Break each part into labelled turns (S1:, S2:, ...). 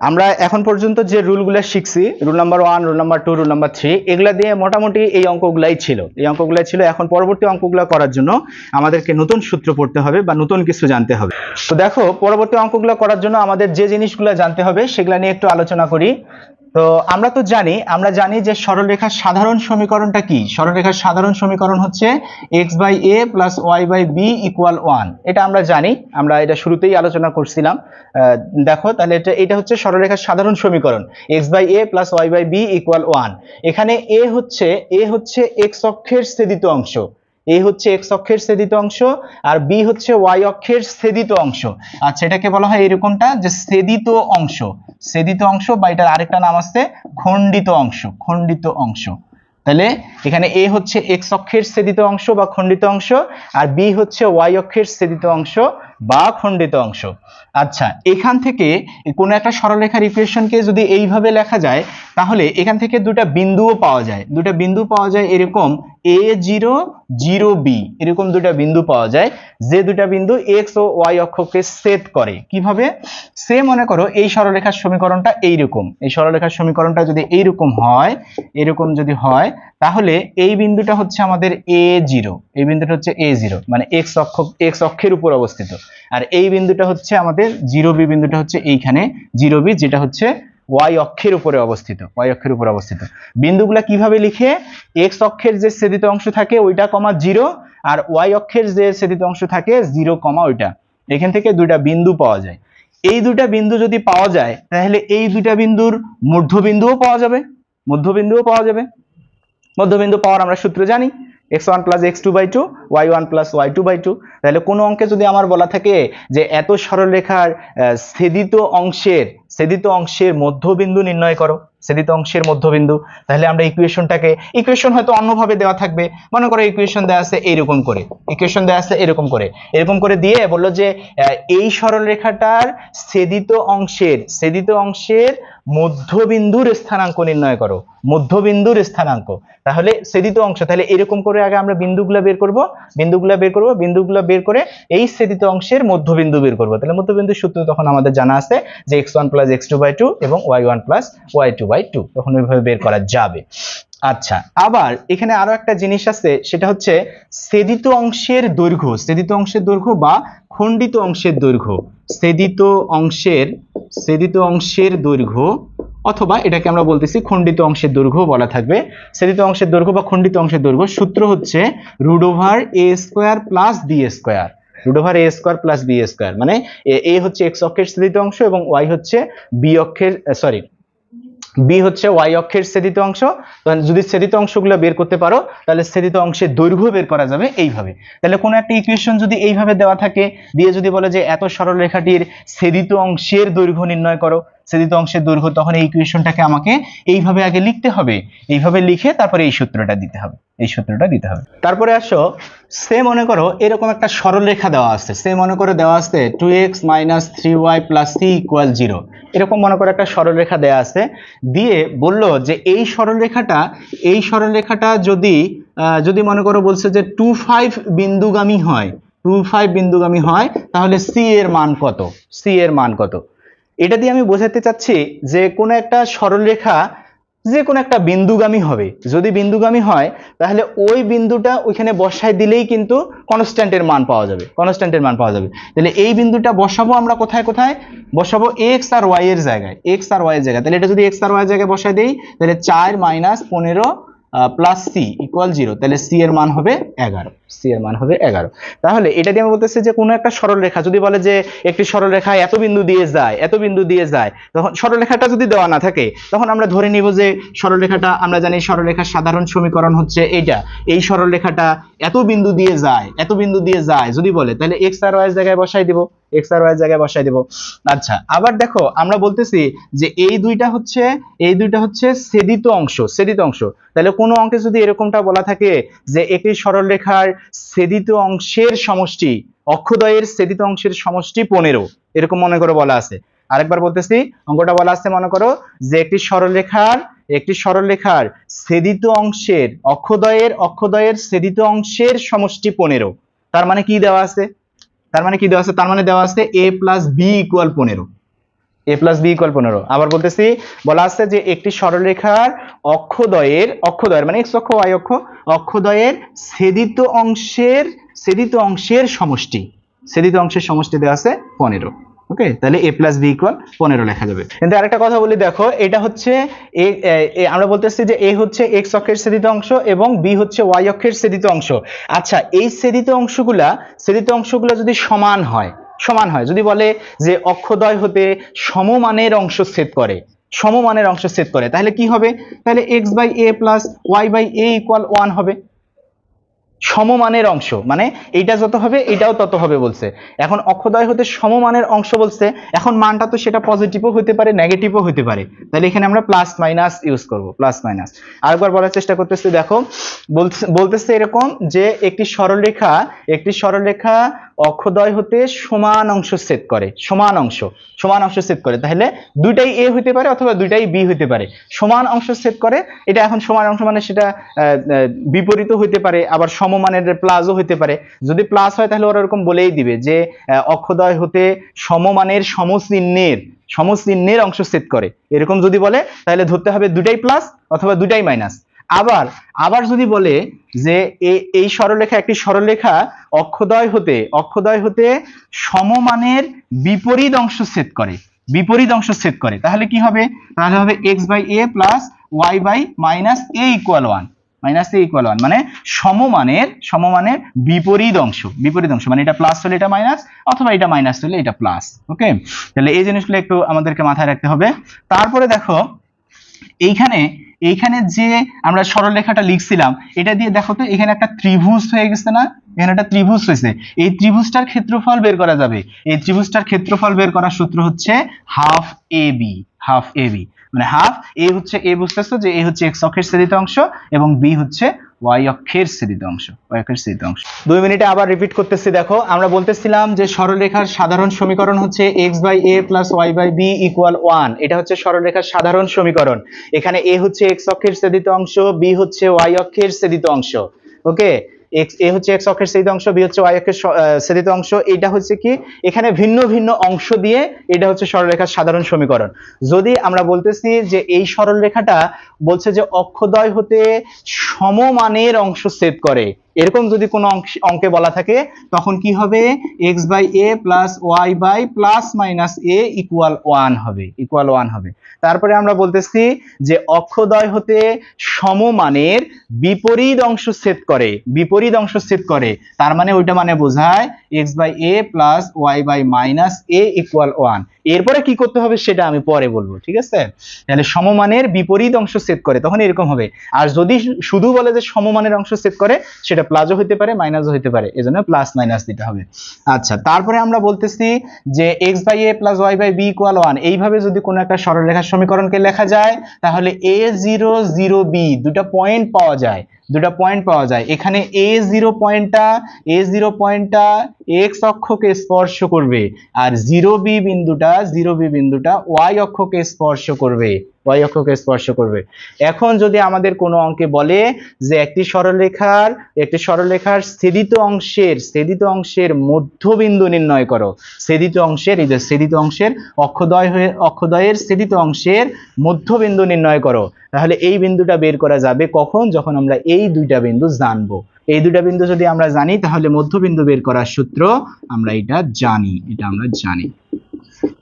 S1: আমরা এখন পর্যন্ত যে রুলগুলো শিখছি, rule number one, rule number two, rule number three, এগুলো দিয়ে মোটামুটি এই অঙ্কগুলাই ছিল। এই অঙ্কগুলাই ছিল, এখন পরবর্তী অঙ্কগুলো করার জন্য আমাদেরকে নতুন সূত্র পড়তে হবে বা নতুন কিছু জানতে হবে। তো দেখো, পরবর্তী অঙ্কগুলো করার জন্য আমাদের যে জিনিসগুলো জানতে হবে, সেগুলো নিয়ে একটু আলোচনা করি। তো আমরা তো জানি, আমরা জানি যে সরলরেখার সাধারণ সমীকরণটা কি? সরলরেখার সাধারণ সমীকরণ হচ্ছে x by a plus y by b equal one এটা আমরা জানি, আমরা এটা শুরুতেই আলোচনা করছিলাম। দেখো, তাহলে এটা এটা হচ্ছে সরলরেখার সাধারণ সমীকরণ x by a plus y by b equal one এখানে এ হচ্ছে এ হচ্ছে এক্স অক্ষের ছেদিত অংশ। এ হচ্ছে এক্স অক্ষের ছেদিত অংশ আর বি হচ্ছে ওয়াই অক্ষের ছেদিত অংশ। আচ্ছা এটাকে বলা হয় এরকমটা যে ছেদিত অংশ। ছেদিত অংশ বা এটার আরেকটা নাম আছে খণ্ডিত অংশ খণ্ডিত অংশ। তাহলে এখানে এ হচ্ছে এক্স অক্ষের ছেদিত অংশ বা খণ্ডিত অংশ আর বি হচ্ছে ওয়াই অক্ষের ছেদিত অংশ। বা খণ্ডিত অংশ। আচ্ছা এখান থেকে কোনো একটা সরলরেখার ইকুয়েশনকে যদি এইভাবে লেখা যায়, তাহলে এখান থেকে দুটা বিন্দুও পাওয়া যায়। দুটা বিন্দু পাওয়া যায় এরকম এ জিরো জিরো বি এরকম দুটা বিন্দু পাওয়া যায়, যে দুটা বিন্দু এক্স ও ওয়াই অক্ষকে সেট করে। কীভাবে? সে মনে করো এই সরলরেখার সমীকরণটা এইরকম। এই সরলরেখার সমীকরণটা যদি এইরকম হয়, এরকম যদি হয় তাহলে এই বিন্দুটা হচ্ছে আমাদের এ জিরো এই বিন্দুটা হচ্ছে এ জিরো মানে এক্স অক্ষ এক্স অক্ষের উপর অবস্থিত। আর এই বিন্দুটা হচ্ছে আমাদের জিরো বি বিন্দুটা হচ্ছে এইখানে জিরো বি যেটা হচ্ছে ওয়াই অক্ষের উপরে অবস্থিত ওয়াই অক্ষের উপরে অবস্থিত। বিন্দুগুলা কীভাবে লিখে? এক্স অক্ষের যে ছেদিত অংশ থাকে ওইটা কমা জিরো আর ওয়াই অক্ষের যে ছেদিত অংশ থাকে জিরো কমা ওইটা। এখান থেকে দুইটা বিন্দু পাওয়া যায়। এই দুইটা বিন্দু যদি পাওয়া যায়, তাহলে এই দুইটা বিন্দুর মধ্যবিন্দুও পাওয়া যাবে, মধ্যবিন্দুও পাওয়া যাবে। মধ্যবিন্দু পাওয়ার আমরা সূত্র জানি x one plus x two by two y one plus y two by two তাহলে কোনো অঙ্কে যদি আমার বলা থাকে যে এত সরলরেখার ছেদিত অংশের ছেদিত অংশের মধ্যবিন্দু নির্ণয় করো। ছেদিত অংশের মধ্যবিন্দু, তাহলে আমরা ইকুয়েশনটাকে ইকুয়েশন হয়তো অন্যভাবে দেওয়া থাকবে। মনে করো ইকুয়েশন দেওয়া আছে এরকম করে। ইকুয়েশন দেওয়া আছে এরকম করে। এরকম করে দিয়ে বলল যে এই সরলরেখাটার ছেদিত অংশের ছেদিত অংশের মধ্যবিন্দুর স্থানাঙ্ক নির্ণয় করো। মধ্যবিন্দুর স্থানাঙ্ক। তাহলে ছেদিত অংশ, তাহলে এরকম করে আগে আমরা বিন্দুগুলা বের করব। বিন্দুগুলা বের করব, বিন্দুগুলা বের করে এই ছেদিত অংশের মধ্যবিন্দু বের করব। তাহলে মধ্যবিন্দুর সূত্র তখন আমাদের জানা আছে যে x one plus x two by two এবং y one plus y two by two তখন ওইভাবে বের করা যাবে। আচ্ছা আবার এখানে আরও একটা জিনিস আছে, সেটা হচ্ছে ছেদিত অংশের দৈর্ঘ্য ছেদিত অংশের দৈর্ঘ্য বা খণ্ডিত অংশের দৈর্ঘ্য। ছেদিত অংশের ছেদিত অংশের দৈর্ঘ্য, অথবা এটাকে আমরা বলতেছি খণ্ডিত অংশের দৈর্ঘ্য বলা থাকবে। ছেদিত অংশের দৈর্ঘ্য বা খণ্ডিত অংশের দৈর্ঘ্য, সূত্র হচ্ছে root over a square plus b square. Root over a square plus b square মানে এ হচ্ছে এক্স অক্ষের ছেদিত অংশ এবং ওয়াই হচ্ছে বি অক্ষের সরি বি হচ্ছে ওয়াই অক্ষের ছেদিত অংশ। যদি ছেদিত অংশগুলো বের করতে পারো, তাহলে ছেদিত অংশের দৈর্ঘ্য বের করা যাবে এইভাবে। তাহলে কোনো একটা ইকুয়েশন যদি এইভাবে দেওয়া থাকে, দিয়ে যদি বলে যে এত সরল রেখাটির ছেদিত অংশের দৈর্ঘ্য নির্ণয় করো ছেদিত অংশের দৈর্ঘ্য, তখন এই ইকুয়েশনটাকে আমাকে এইভাবে আগে লিখতে হবে। এইভাবে লিখে তারপরে এই সূত্রটা দিতে হবে। এই সূত্রটা দিতে হবে। তারপরে আসো সে মনে করো, এরকম একটা সরল রেখা দেওয়া আছে। সে মনে করে দেওয়া আছে two x minus three y plus c equal zero এরকম মনে করে একটা সরল রেখা দেওয়া আছে। দিয়ে বলল যে এই সরল রেখাটা, এই সরল রেখাটা যদি যদি মনে করো বলছে যে টু ফাইভ বিন্দুগামী হয় টু ফাইভ বিন্দুগামী হয়, তাহলে সি এর মান কত? সি এর মান কত? এটা দিয়ে আমি বোঝাতে চাচ্ছি যে কোনো একটা সরলরেখা যে কোনো একটা বিন্দুগামী হবে। যদি বিন্দুগামী হয়, তাহলে ওই বিন্দুটা ওইখানে বসায় দিলেই কিন্তু কনস্ট্যান্টের মান পাওয়া যাবে। কনস্ট্যান্টের মান পাওয়া যাবে। তাহলে এই বিন্দুটা বসাবো আমরা কোথায় কোথায়? বসাবো এক্স আর ওয়াই এর জায়গায়। এক্স আর ওয়াই এর জায়গায়। তাহলে এটা যদি এক্স আর ওয়াই এর জায়গায় বসায় দেই, তাহলে চার মাইনাস পনেরো প্লাস সি ইকুয়াল জিরো তাহলে সি এর মান হবে এগারো সি এর মান হবে এগারো। তাহলে এটা দিয়ে আমি বলতেছি যে কোনো একটা সরল রেখা, যদি বলে যে একটি সরল রেখা এত বিন্দু দিয়ে যায়, এত বিন্দু দিয়ে যায়, তখন সরল রেখাটা যদি দেওয়া না থাকে, তখন আমরা ধরে নিব যে সরল রেখাটা, আমরা জানি সরল রেখার সাধারণ সমীকরণ হচ্ছে এইটা। এই সরল রেখাটা এত বিন্দু দিয়ে যায়, এত বিন্দু দিয়ে যায়, যদি বলে, তাহলে এক্স আর ওয়াই জায়গায় বসাই দিব। এক্স আর ওয়াই জায়গায় বসাই দিব। আচ্ছা আবার দেখো, আমরা বলতেছি যে এই দুইটা হচ্ছে, এই দুইটা হচ্ছে ছেদিত অংশ ছেদিত অংশ। তাহলে কোনো অঙ্কে যদি এরকমটা বলা থাকে যে একটি সরল রেখার ছেদিত অংশের সমষ্টি, অক্ষদয়ের ছেদিত অংশের সমষ্টি পনেরো, এরকম মনে করে বলা আছে। আরেকবার বলতেছি, অঙ্কটা বলা আছে, মনে করো, যে একটি সরলরেখার একটি সরলরেখার ছেদিত অংশের, অক্ষদয়ের অক্ষদয়ের ছেদিত অংশের সমষ্টি পনেরো। তার মানে কি দেওয়া আছে? তার মানে কি দেওয়া আছে? তার মানে দেওয়া আছে এ প্লাস বি ইকুয়াল পনেরো। এ প্লাস বি ইকুয়াল পনেরো। আবার বলতেছি, বলা আছে যে একটি সরলরেখার অক্ষদয়ের অক্ষদয়ের মানে এক্স অক্ষ ওয়াই অক্ষ, অক্ষদয়ের ছেদিত অংশের ছেদিত অংশের সমষ্টি। ছেদিত অংশের সমষ্টি দেওয়া আছে পনেরো। ওকে? তাহলে এ প্লাস বি ইকুয়াল পনেরো লেখা যাবে। কিন্তু আরেকটা কথা বলি, দেখো, এটা হচ্ছে এ আমরা বলতেছি যে এ হচ্ছে এক্স অক্ষের ছেদিত অংশ এবং বি হচ্ছে ওয়াই অক্ষের ছেদিত অংশ। আচ্ছা এই ছেদিত অংশগুলা, ছেদিত অংশগুলো যদি সমান হয় সমান হয়, যদি বলে যে অক্ষদয় হতে সমমানের অংশ ছেদ করে, সমমানের অংশ ছেদ করে, তাহলে কি হবে? তাহলে x by a plus y by a equal one হবে। সমমানের অংশ মানে এইটা যত হবে, এটাও তত হবে বলছে। এখন অক্ষদয় হতে সমমানের অংশ বলছে, এখন মানটা তো সেটা পজিটিভও হতে পারে নেগেটিভও হতে পারে। তাহলে এখানে আমরা প্লাস মাইনাস ইউজ করব প্লাস মাইনাস আরেকবার বলার চেষ্টা করতেছি, দেখো বলতেছে এরকম যে একটি সরলরেখা একটি সরলরেখা অক্ষদয় হতে সমান অংশ ছেদ করে, সমান অংশ সমান অংশ ছেদ করে। তাহলে দুইটাই এ হইতে পারে অথবা দুইটাই বি হইতে পারে। সমান অংশ ছেদ করে, এটা এখন সমান অংশ মানে সেটা বিপরীত হইতে পারে, আবার সমমানের প্লাসও হইতে পারে। যদি প্লাস হয় তাহলে ওরা এরকম বলেই দিবে যে অক্ষদয় হতে সমমানের সমচিহ্নের সমচিহ্নের অংশ ছেদ করে। এরকম যদি বলে, তাহলে ধরতে হবে দুটাই প্লাস অথবা দুটাই মাইনাস। আবার আবার যদি বলে যে এই সরলরেখা একটি সরলরেখা অক্ষদয় হতে অক্ষদয় হতে সমমানের বিপরীত অংশ ছেদ করে, বিপরীত অংশ ছেদ করে, তাহলে কি হবে? তাহলে হবে x by a plus y by minus a equal one minus a equal one মানে সমমানের সমমানের বিপরীত অংশ বিপরীত অংশ মানে এটা প্লাস হলে এটা মাইনাস অথবা এটা মাইনাস হলে এটা প্লাস ওকে তাহলে এই জিনিসগুলো একটু আমাদেরকে মাথায় রাখতে হবে। তারপরে দেখো, এইখানে এইখানে যে আমরা সরলরেখাটা লিখছিলাম, এটা দিয়ে দেখো তো এখানে একটা ত্রিভুজ হয়ে গেছে না? এখানে একটা ত্রিভুজ হয়েছে। এই ত্রিভুজটার ক্ষেত্রফল বের করা যাবে। এই ত্রিভুজটার ক্ষেত্রফল বের করার সূত্র হচ্ছে half a b half a b মানে হাফ এ হচ্ছে এ বুঝতেছো যে এ হচ্ছে এক্স অক্ষের ছেদিত অংশ এবং বি হচ্ছে ওয়াই অক্ষের ছেদিত অংশ ওয়াই অক্ষের ছেদিত অংশ। দুই মিনিটে আবার রিপিট করতেছি, দেখো, আমরা বলতেছিলাম যে সরলরেখার সাধারণ সমীকরণ হচ্ছে x by a plus y by b equal one এটা হচ্ছে সরলরেখার সাধারণ সমীকরণ। এখানে এ হচ্ছে এক্স অক্ষের ছেদিত অংশ বি হচ্ছে ওয়াই অক্ষের ছেদিত অংশ ওকে এক্স এ হচ্ছে এক্স অক্ষের সেদিত অংশ বি হচ্ছে ওয়াই অক্ষের সেদিত অংশ। এটা হচ্ছে কি? এখানে ভিন্ন ভিন্ন অংশ দিয়ে এটা হচ্ছে সরলরেখার সাধারণ সমীকরণ। যদি আমরা বলতেছি যে এই সরলরেখাটা বলছে যে অক্ষদয় হতে সমমানের অংশ ছেদ করে এরকম যদি কোনো অঙ্কে বলা থাকে, তখন কি হবে? X by a plus y by plus minus a equal one হবে ইকুয়াল ওয়ান হবে। তারপরে আমরা বলতেছি যে অক্ষদয় হতে সমমানের বিপরীত অংশ ছেদ করে, বিপরীত অংশ ছেদ করে, তার মানে ওইটা মানে বোঝায় x by a plus y by minus a equal one এরপরে কি করতে হবে সেটা আমি পরে বলব, ঠিক আছে? তাহলে সমমানের বিপরীত অংশ সেট করে, তখন এরকম হবে। আর যদি শুধু বলে যে সমমানের অংশ সেট করে, সেটা প্লাসও হতে পারে মাইনাসও হতে পারে, এজন্য প্লাস মাইনাস দিতে হবে। আচ্ছা তারপরে আমরা বলতেছি যে x by a plus y by b equal one এইভাবে যদি কোনো একটা সরলরেখার সমীকরণকে লেখা যায়, তাহলে এ জিরো জিরো বি দুটা পয়েন্ট পাওয়া যায়। দুটা পয়েন্ট পাওয়া যায়। এখানে এ জিরো পয়েন্টটা এ জিরো পয়েন্টটা এক্স অক্ষকে স্পর্শ করবে। আর জিরো বি বিন্দুটা জিরো বি বিন্দুটা ওয়াই অক্ষকে স্পর্শ করবে। ওয়াই অক্ষকে স্পর্শ করবে। এখন যদি আমাদের কোনো অঙ্কে বলে যে একটি সরলরেখার একটি সরলরেখার ছেদিত অংশের ছেদিত অংশের মধ্যবিন্দু নির্ণয় করো। ছেদিত অংশের, এই যে ছেদিত অংশের অক্ষদয় হয়ে, অক্ষদয়ের ছেদিত অংশের মধ্যবিন্দু নির্ণয় করো। তাহলে এই বিন্দুটা বের করা যাবে কখন? যখন আমরা এই দুইটা বিন্দু জানব। এই দুইটা বিন্দু যদি আমরা জানি, তাহলে মধ্যবিন্দু বের করার সূত্র আমরা এটা জানি, এটা আমরা জানি।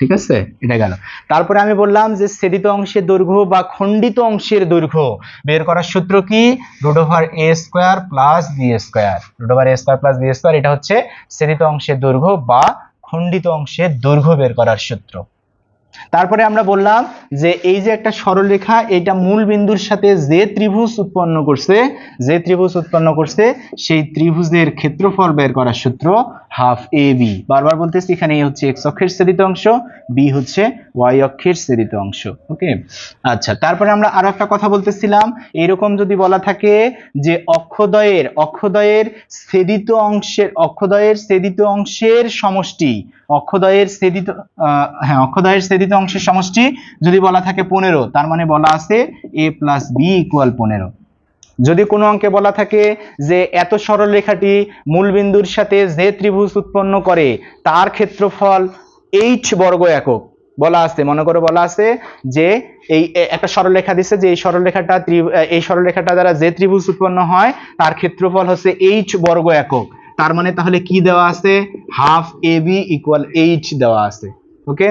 S1: ঠিক আছে? এটা গেল। তারপরে আমি বললাম যে ছেদিত অংশের দৈর্ঘ্য বা খণ্ডিত অংশের দৈর্ঘ্য বের করার সূত্র কি? Root over a square plus b square. Root over a square plus b square, এটা হচ্ছে ছেদিত অংশের দৈর্ঘ্য বা খণ্ডিত অংশের দৈর্ঘ্য বের করার সূত্র। তারপরে আমরা বললাম যে এই যে একটা সরলরেখা এটা মূল বিন্দুর সাথে যে ত্রিভুজ উৎপন্ন করছে, যে ত্রিভুজ উৎপন্ন করছে, সেই ত্রিভুজের ক্ষেত্রফল বের করার সূত্র হাফ এ বি। বারবার বলতেছি, এখানে এ হচ্ছে এক্স অক্ষের ছেদিত অংশ, বি হচ্ছে ওয়াই অক্ষের ছেদিত অংশ, ওকে? আচ্ছা তারপরে আমরা আরও একটা কথা বলতেছিলাম, এরকম যদি বলা থাকে যে অক্ষদয়ের অক্ষদয়ের ছেদিত অংশের, অক্ষদয়ের ছেদিত অংশের সমষ্টি অক্ষদয়ের আহ, হ্যাঁ অক্ষদয়ের ছেদিত অংশের সমষ্টি যদি বলা থাকে পনেরো তার মানে বলা আছে এ প্লাস বি ইকুয়াল পনেরো। যদি কোনো অঙ্কে বলা থাকে যে এত সরল রেখাটি মূল বিন্দুর সাথে যে ত্রিভুজ উৎপন্ন করে তার ক্ষেত্রফল এইচ বর্গ একক। বলা আছে মনে করো বলা আছে যে এই একটা সরলরেখা দিছে যে এই সরলরেখাটা এই সরলরেখাটা দ্বারা যে ত্রিভুজ উৎপন্ন হয় তার ক্ষেত্রফল হচ্ছে এইচ বর্গ একক। তার মানে তাহলে কি দেওয়া আছে? Half a b equal h দেওয়া আছে। ওকে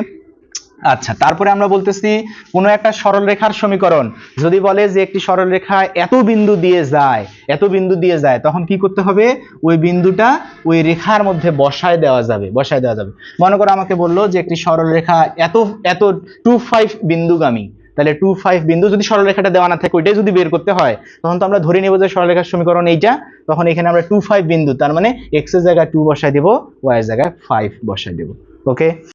S1: আচ্ছা তারপরে আমরা বলতেছি কোনো একটা সরলরেখার সমীকরণ। যদি বলে যে একটি সরলরেখা এত বিন্দু দিয়ে যায়, এত বিন্দু দিয়ে যায়, তখন কি করতে হবে? ওই বিন্দুটা ওই রেখার মধ্যে বসায় দেওয়া যাবে, বসায় দেওয়া যাবে। মনে করো আমাকে বলল যে একটি সরলরেখা এত এত টু ফাইভ বিন্দুগামী। তাহলে টু ফাইভ বিন্দু যদি সরলরেখাটা দেওয়া না থাকে, ওইটাই যদি বের করতে হয়, তখন তো আমরা ধরে নেব যে সরলরেখার সমীকরণ এইটা, তখন এখানে আমরা টু ফাইভ বিন্দু, তার মানে এক্সের জায়গায় টু বসায় দেবো ওয়াই এর জায়গায় ফাইভ বসায় দেবো ওকে